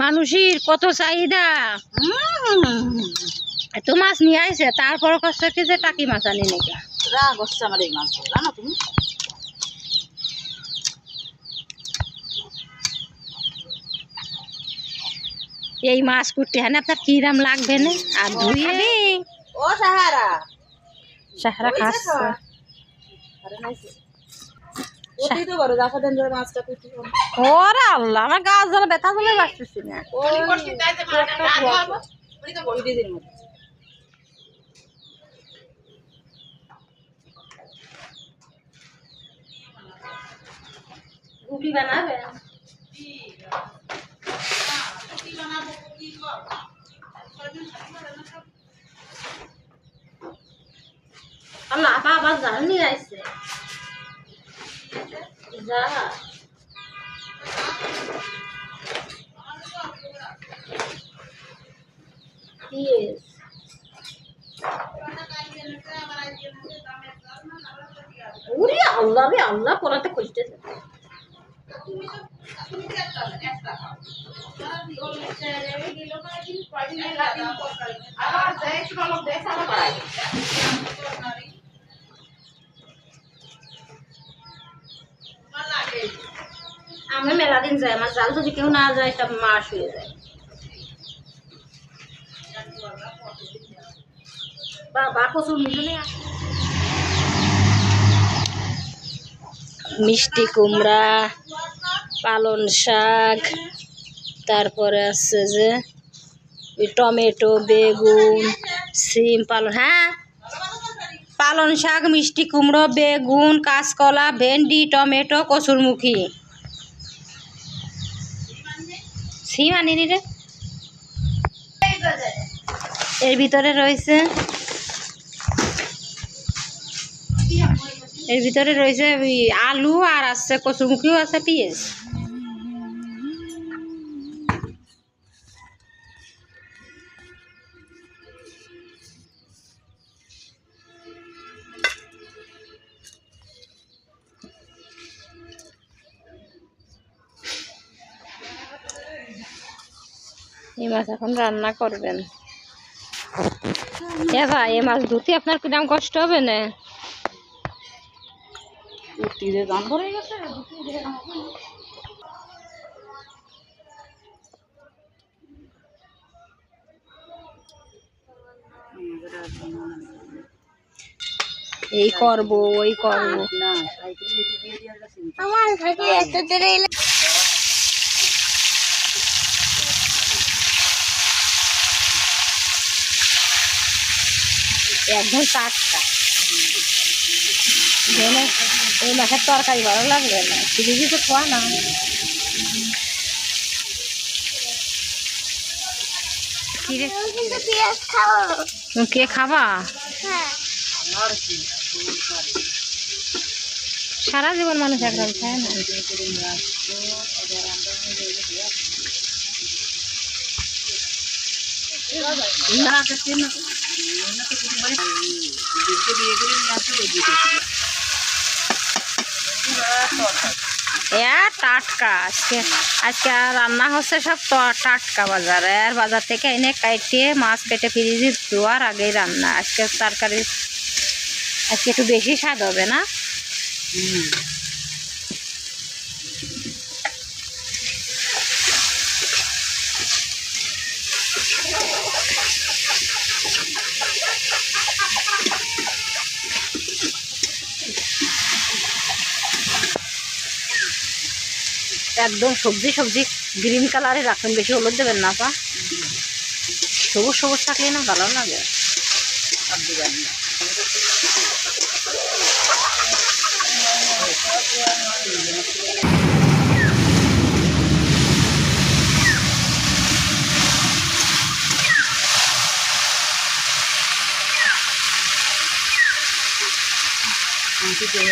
মানুষের কত চাহিদা। এত মাছ নিয়ে আইছে তারপর কষ্ট কি যে টাকি মাছ আনি নাকি রাগ হচ্ছে আমার এই মাছগুলো জানো তুমি? এই মাছ করতে হ্যাঁ আপনার কিরাম লাগবে না? আর ধুয়ে ও সাহারা। সাহারা খাচ্ছে। ওরে আল্লাহ আমার গাছ জ্বালা ব্যথা না। গুপি বানাবে? আল্লাহ বাবা আইছে। যা Yes. ওরে আল্লাহ রে আল্লাহ পড়াতে খুঁজতেছে আমরা মেলা দিন যাই আমার জাল যদি কেউ না যায় সব মাস হয়ে যায়। মিষ্টি কুমড়া, পালন শাক, তারপরে আছে যে টমেটো, বেগুন, সিম পালন হ্যাঁ? পালন শাক, মিষ্টি কুমড়ো, বেগুন, কাঁচকলা, ভেন্ডি, টমেটো, কচুরমুখী। সিম আনিনি রে। এর ভিতরে রয়েছে এর ভিতরে রয়েছে আলু আর আছে কচুমুখিও আছে, পেঁয়াজ। এই মাছ এখন রান্না করবেন। হ্যাঁ ভাই এ মাছ ধুতে আপনার কিরম কষ্ট হবে না? এই করব ওই করব। না সাইকেল দিয়ে দিয়ে গেছে আমার সাথে এত দেরি একদম টাটকা ধরে এই মাছের তরকারি ভালো লাগবে না শুধু কিছু খোয়া না। কি খাবা। সারা জীবন মানুষ একদম খায় না। না টাটকা, আজকে আজকে রান্না হচ্ছে সব টাটকা বাজারে। আর বাজার থেকে এনে কাটিয়ে মাছ কেটে ফ্রিজে ধোয়ার আগেই রান্না। আজকে তরকারি আজকে একটু বেশি স্বাদ হবে না? একদম সবজি সবজি গ্রিন কালারে রাখবেন বেশি হলুদ দেবেন না পা সবুজ সবুজ থাকলে না ভালো লাগে। সব দিবেন রেসিপি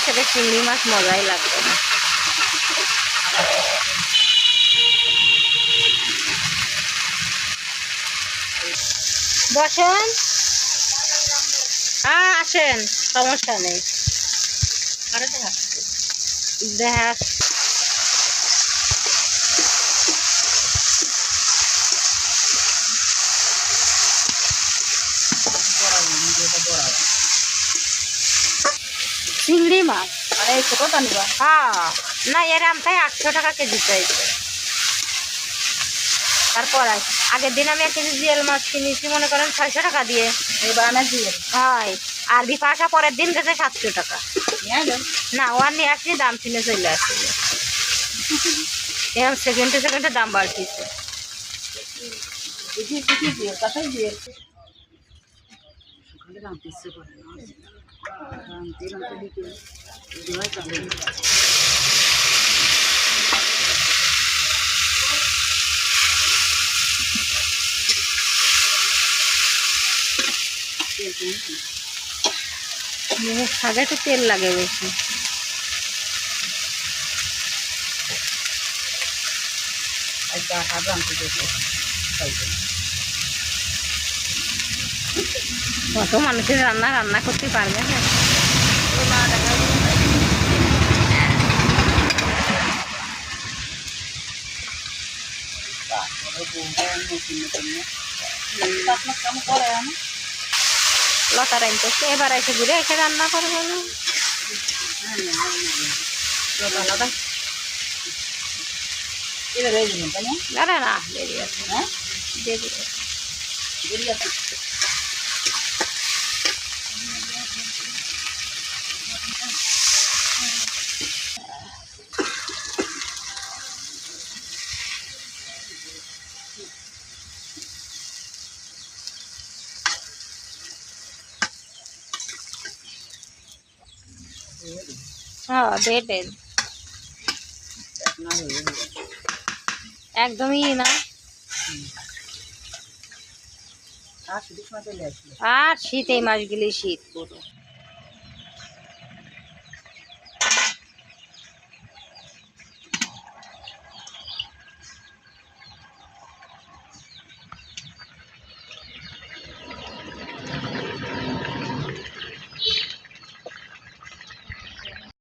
সাথে চিংড়ি মাছ মজাই লাগবে না। বসেন। আসেন সমস্যা নেই। দেখা। চিংড়ি মাছ। আরে এই ছোটটা নিবা। হ্যাঁ। না এর আমটাই আটশো টাকা কেজি চাইছে। তারপর আগের দিন আমি এক কেজি জিএল মাছ কিনেছি মনে করেন ছয়শো টাকা দিয়ে। এই বানা দিয়ে হয়। আর বিপাশা পরের দিন গেছে সাতশো টাকা। না ওয়ান নিয়ে আসছি দাম ছিল চলে আসছিল এরকম সেকেন্ডে সেকেন্ডে দাম বাড়তিছে। ইচ্ছে করে না। শাকে একটু তেল লাগে বেশি। খাইতে। কত মানুষের রান্না রান্না করতে পারবে না। কাম করে আমি লতা রাইনতেছে এবার এসে ঘুরে এসে রান্না করবে না। না? না দেরি আছে দেরি আছে। দেরি আছে হ্যাঁ যাবে একদমই না। আর শীত এই মাসগুলি শীত পুরো।